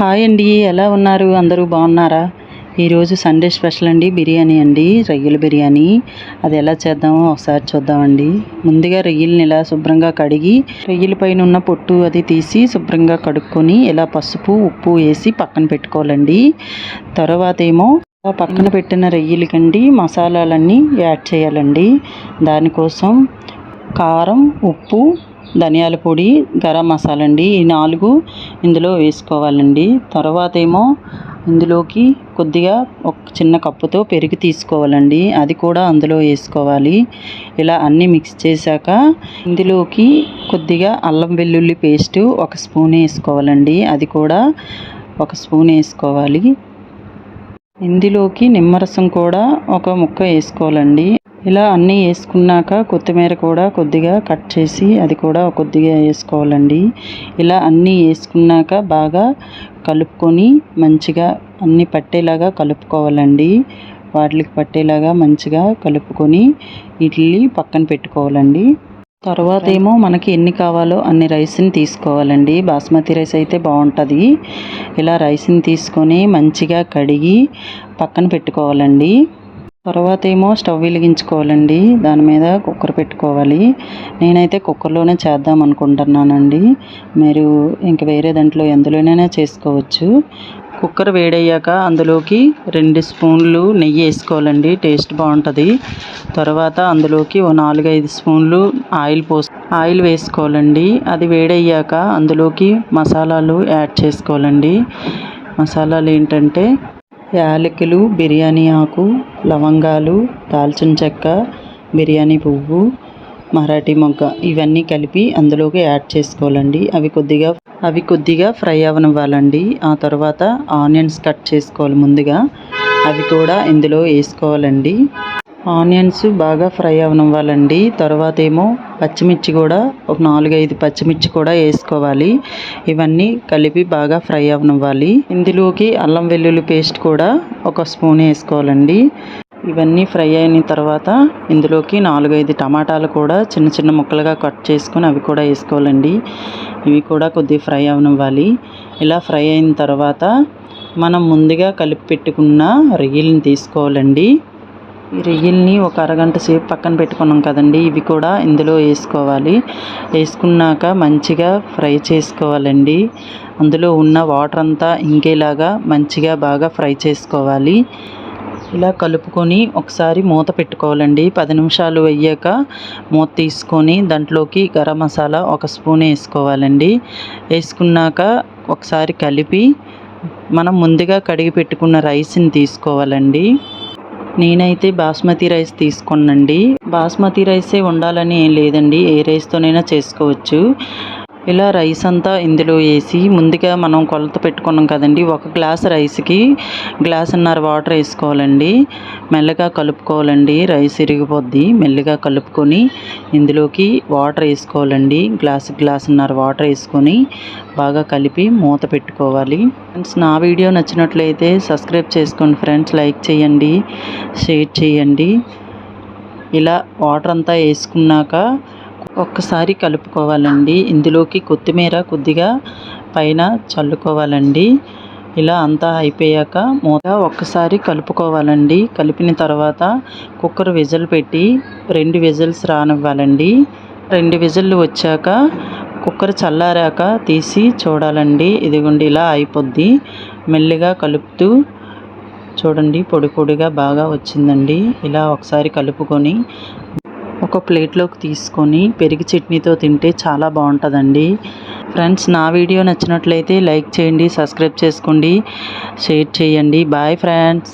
Hi అండి. ఎలా ఉన్నారు? అందరూ బాగున్నారా? ఈరోజు సండే స్పెషల్ అండి. బిర్యానీ అండి. రొయ్యల బిర్యానీ. అది ఎలా చేద్దామో ఒకసారి చూద్దామండి. ముందుగా రొయ్యల్ని ఇలా శుభ్రంగా కడిగి రొయ్యల పైన ఉన్న పొట్టు అది తీసి శుభ్రంగా కడుక్కొని ఇలా పసుపు ఉప్పు వేసి పక్కన పెట్టుకోవాలండి. తర్వాత ఏమో పక్కన పెట్టిన రొయ్యలకండి మసాలాలన్నీ యాడ్ చేయాలండి. దానికోసం కారం ఉప్పు ధనియాల పొడి గరం మసాలా అండి. ఈ నాలుగు ఇందులో వేసుకోవాలండి. తర్వాత ఏమో ఇందులోకి కొద్దిగా ఒక చిన్న కప్పుతో పెరుగు తీసుకోవాలండి. అది కూడా అందులో వేసుకోవాలి. ఇలా అన్నీ మిక్స్ చేశాక ఇందులోకి కొద్దిగా అల్లం వెల్లుల్లి పేస్టు ఒక స్పూన్ వేసుకోవాలండి. అది కూడా ఒక స్పూన్ వేసుకోవాలి. ఇందులోకి నిమ్మరసం కూడా ఒక ముక్క వేసుకోవాలండి. ఇలా అన్నీ వేసుకున్నాక కొత్తిమీర కూడా కొద్దిగా కట్ చేసి అది కూడా కొద్దిగా వేసుకోవాలండి. ఇలా అన్నీ వేసుకున్నాక బాగా కలుపుకొని మంచిగా అన్నీ పట్టేలాగా కలుపుకోవాలండి. వాటికి పట్టేలాగా మంచిగా కలుపుకొని ఇడ్లీ పక్కన పెట్టుకోవాలండి. తర్వాత ఏమో మనకి ఎన్ని కావాలో అన్ని రైస్ని తీసుకోవాలండి. బాస్మతి రైస్ అయితే బాగుంటుంది. ఇలా రైస్ని తీసుకొని మంచిగా కడిగి పక్కన పెట్టుకోవాలండి. తర్వాత ఏమో స్టవ్ వెలిగించుకోవాలండి. దాని మీద కుక్కర్ పెట్టుకోవాలి. నేనైతే కుక్కర్లోనే చేద్దాం అనుకుంటున్నానండి. మీరు ఇంక వేరే దాంట్లో ఎందులోనైనా చేసుకోవచ్చు. కుక్కర్ వేడయ్యాక అందులోకి రెండు స్పూన్లు నెయ్యి వేసుకోవాలండి. టేస్ట్ బాగుంటుంది. తర్వాత అందులోకి ఓ నాలుగైదు స్పూన్లు ఆయిల్ పోసి ఆయిల్ వేసుకోవాలండి. అది వేడయ్యాక అందులోకి మసాలాలు యాడ్ చేసుకోవాలండి. మసాలాలు ఏంటంటే యాలకులు బిర్యానీ ఆకు లవంగాలు దాల్చిన చెక్క బిర్యానీ పువ్వు మరాఠీ మొగ్గ ఇవన్నీ కలిపి అందులోకి యాడ్ చేసుకోవాలండి. అవి కొద్దిగా అవి కొద్దిగా ఫ్రై అవనివ్వాలండి. ఆ తర్వాత ఆనియన్స్ కట్ చేసుకోవాలి ముందుగా. అవి కూడా ఇందులో వేసుకోవాలండి. ఆనియన్స్ బాగా ఫ్రై అవనివ్వాలండి. తర్వాత ఏమో పచ్చిమిర్చి కూడా ఒక నాలుగైదు పచ్చిమిర్చి కూడా వేసుకోవాలి. ఇవన్నీ కలిపి బాగా ఫ్రై అవనివ్వాలి. ఇందులోకి అల్లం వెల్లుల్లి పేస్ట్ కూడా ఒక స్పూన్ వేసుకోవాలండి. ఇవన్నీ ఫ్రై అయిన తర్వాత ఇందులోకి నాలుగైదు టమాటాలు కూడా చిన్న చిన్న ముక్కలుగా కట్ చేసుకొని అవి కూడా వేసుకోవాలండి. ఇవి కూడా కొద్దిగా ఫ్రై అవనివ్వాలి. ఇలా ఫ్రై అయిన తర్వాత మనం ముందుగా కలిపి పెట్టుకున్న రొయ్యలను తీసుకోవాలండి. ఈ రొయ్యల్ని ఒక అరగంట సేపు పక్కన పెట్టుకున్నాం కదండి. ఇవి కూడా ఇందులో వేసుకోవాలి. వేసుకున్నాక మంచిగా ఫ్రై చేసుకోవాలండి. అందులో ఉన్న వాటర్ అంతా ఇంకేలాగా మంచిగా బాగా ఫ్రై చేసుకోవాలి. ఇలా కలుపుకొని ఒకసారి మూత పెట్టుకోవాలండి. పది నిమిషాలు అయ్యాక మూత తీసుకొని దాంట్లోకి గరం మసాలా ఒక స్పూన్ వేసుకోవాలండి. వేసుకున్నాక ఒకసారి కలిపి మనం ముందుగా కడిగి పెట్టుకున్న రైస్ని తీసుకోవాలండి. నేనైతే బాస్మతి రైస్ తీసుకున్నాండి బాస్మతి రైసే ఉండాలని ఏం లేదండి. ఏ రైస్తోనైనా చేసుకోవచ్చు. ఇలా రైస్ అంతా ఇందులో వేసి ముందుగా మనం కొలత పెట్టుకున్నాం కదండి. ఒక గ్లాస్ రైస్కి గ్లాసున్నర వాటర్ వేసుకోవాలండి. మెల్లగా కలుపుకోవాలండి. రైస్ ఇరిగిపోద్ది. మెల్లగా కలుపుకొని ఇందులోకి వాటర్ వేసుకోవాలండి. గ్లాస్ గ్లాసున్నర వాటర్ వేసుకొని బాగా కలిపి మూత పెట్టుకోవాలి. ఫ్రెండ్స్ నా వీడియో నచ్చినట్లయితే సబ్స్క్రైబ్ చేసుకోండి ఫ్రెండ్స్. లైక్ చేయండి షేర్ చేయండి. ఇలా వాటర్ అంతా వేసుకున్నాక ఒక్కసారి కలుపుకోవాలండి. ఇందులోకి కొత్తిమీర కొద్దిగా పైన చల్లుకోవాలండి. ఇలా అంతా అయిపోయాక మూత ఒక్కసారి కలుపుకోవాలండి. కలిపిన తర్వాత కుక్కర్ విజిల్ పెట్టి రెండు విజిల్స్ రానివ్వాలండి. రెండు విజిల్లు వచ్చాక కుక్కర్ చల్లారాక తీసి చూడాలండి. ఇదిగోండి ఇలా అయిపోద్ది. మెల్లిగా కలుపుతూ చూడండి పొడి పొడిగా బాగా వచ్చిందండి. ఇలా ఒకసారి కలుపుకొని ఒక ప్లేట్లోకి తీసుకొని పెరుగు చట్నీతో తింటే చాలా బాగుంటుందండి. ఫ్రెండ్స్ నా వీడియో నచ్చినట్లయితే లైక్ చేయండి సబ్స్క్రైబ్ చేసుకోండి షేర్ చేయండి. Bye friends.